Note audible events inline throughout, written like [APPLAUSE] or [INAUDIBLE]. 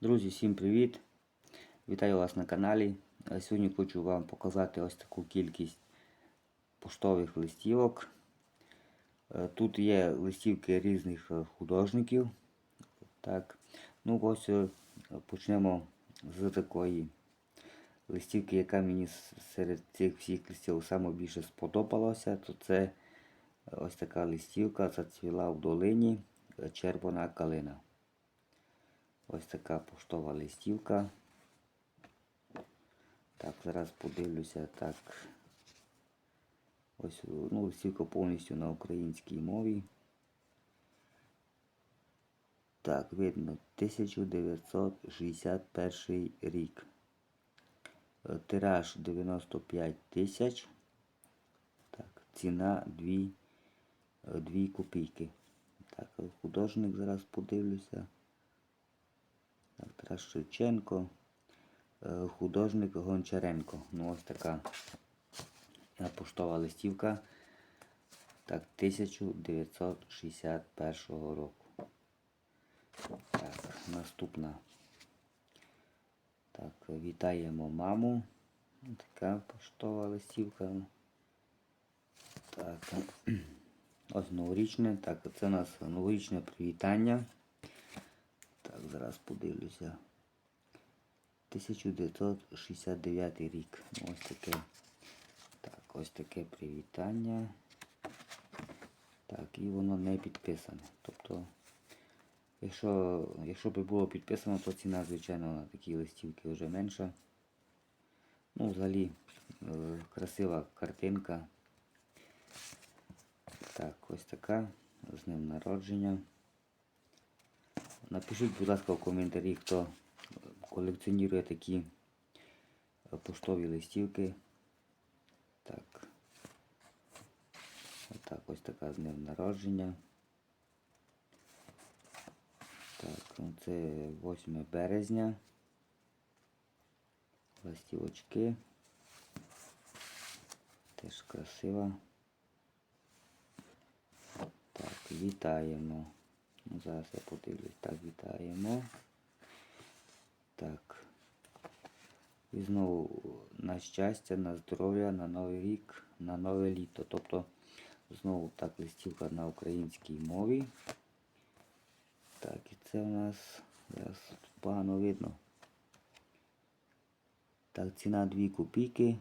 Друзі, всім привіт! Вітаю вас на каналі. Е, Сьогодні хочу вам показати ось таку кількість поштових листівок. Е, Тут є листівки різних е, художників. Так. Ну ось почнемо з такої листівки, яка мені серед цих всіх листівок саме більше сподобалася. То це ось така листівка зацвіла в долині червона калина. Ось така поштова листівка. Так, зараз подивлюся так. Ось ну, листівка повністю на українській мові. Так, видно, 1961 рік. Тираж 95 тисяч. Так, ціна 2, 2 копійки. Так, художник зараз подивлюся. Тарас Шевченко, е, художник Гончаренко. Ну ось така поштова листівка. Так, 1961 року. Так, наступна. Так, вітаємо маму. Така поштова листівка. Так. Ось новорічне. Так, це у нас новорічне привітання. Так, зараз подивлюся. 1969 рік. Ось таке. Так, ось таке привітання. Так, і воно не підписане. Тобто, якщо, якщо б було підписано, то ціна, звичайно, на такі листівки вже менша. Ну, взагалі, е, красива картинка. Так, ось така. З ним народження. Напишіть, будь ласка, в коментарі, хто колекціонує такі е, поштові листівки. Так. Отак, ось така з ним народження. Так, ну це 8 березня. Листівочки. Теж красива. Так, вітаємо. Зараз я подивлюсь. Так, вітаємо. Так. І знову на щастя, на здоров'я, на новий рік, на нове літо. Тобто знову так листівка на українській мові. Так, і це у нас зараз погано видно. Так, ціна 2 копійки.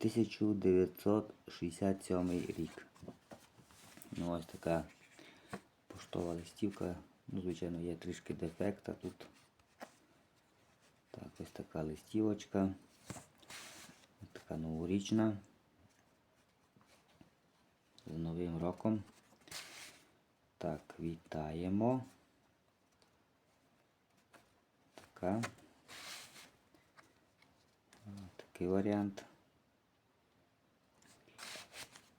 1967 рік. Ну, ось така поштова листівка. Ну, звичайно, є трішки дефекта тут. Так, ось така листівочка. Така новорічна. З Новим роком. Так, вітаємо. Така. Такий варіант.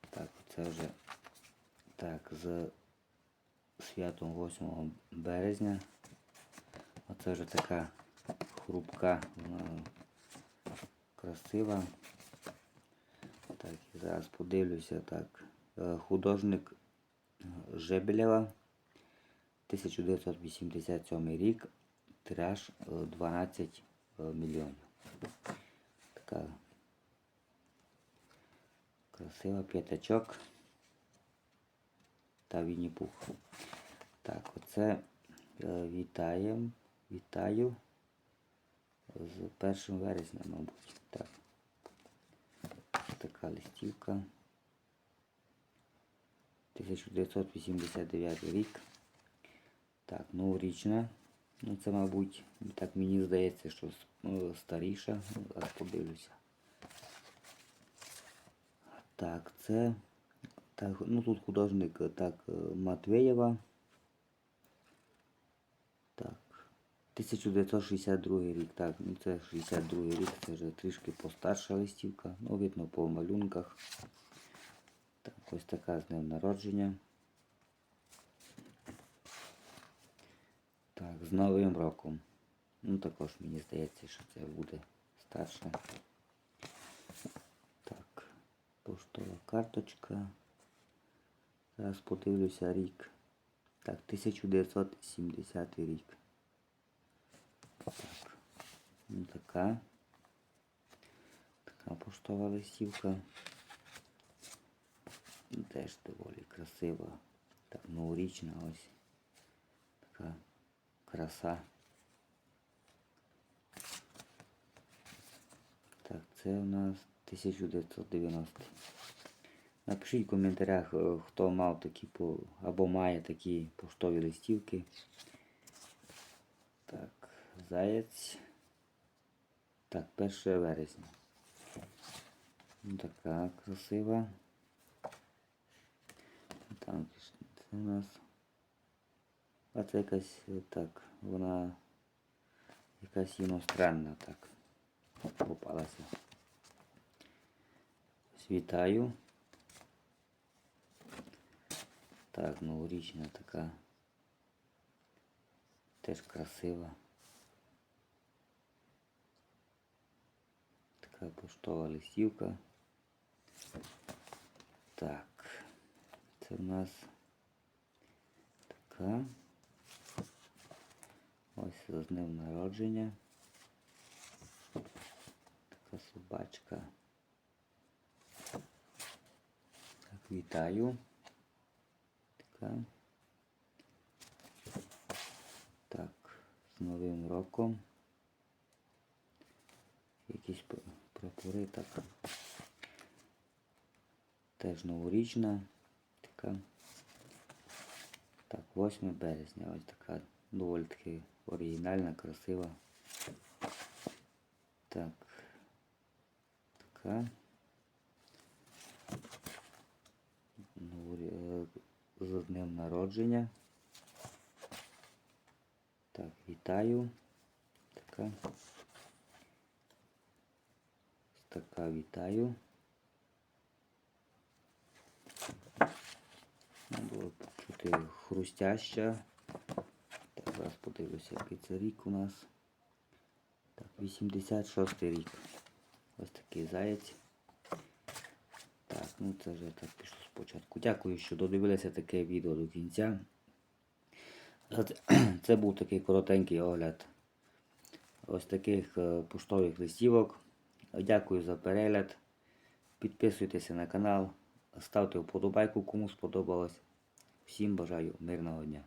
Так, це вже так, з святом 8 березня. Оце вже така хрупка, красива. Так, зараз подивлюся так. Е, Художник е, Жебелєва, 1987 рік, тираж е, 12 е, мільйонів. Така красива п'ятачок та Вінні Пух. Так, оце е, вітаєм, вітаю з 1 вересня, мабуть. Так. Така листівка. 1989 рік. Так, новорічна. Ну це, мабуть, так мені здається, що ну, старіша. Ну, Зараз подивлюся. Так, це. Так, ну тут художник так е, Матвеєва. Так. 1962 рік. Так, ну це 62 рік, це вже трішки постарша листівка. Ну, видно по малюнках. Так, ось така з ним народження. Так, з Новим роком. Ну також мені здається, що це буде старше. Так, поштова карточка. Зараз подивлюся рік. Так, 1970 рік. Так. Ну, така. Така поштова листівка. Ну, Теж доволі красива. Так, новорічна ось. Така краса. Так, це у нас 1990. Напишіть в коментарях, е, хто мав такі по, або має такі поштові листівки. Так, заєць. Так, 1 вересня. Ну, така красива. Там це у нас. А це якась так, вона якась іностранна так. Попалася. Вітаю. Так, новорічна така. Теж красива. Поштова листівка. Так. Це в нас така. Ось з днем народження. Така собачка. Так, вітаю. Така. Так, з Новим роком. Якісь пр- прапори так. Теж новорічна. Така. Так, 8 березня. Ось така доволі таки оригінальна, красива. Так. Така. Е, З днем народження. Так, вітаю. Така. Така вітаю. Було почути хрустяща. Так, зараз подивлюся, який це рік у нас. Так, 86 рік. Ось такий заєць. Так, ну це вже так пішло спочатку. Дякую, що додивилися таке відео до кінця. Це, [CLEARS THROAT] це був такий коротенький огляд ось таких е, поштових листівок. Дякую за перегляд. Підписуйтеся на канал, ставте вподобайку, кому сподобалось. Всім бажаю мирного дня.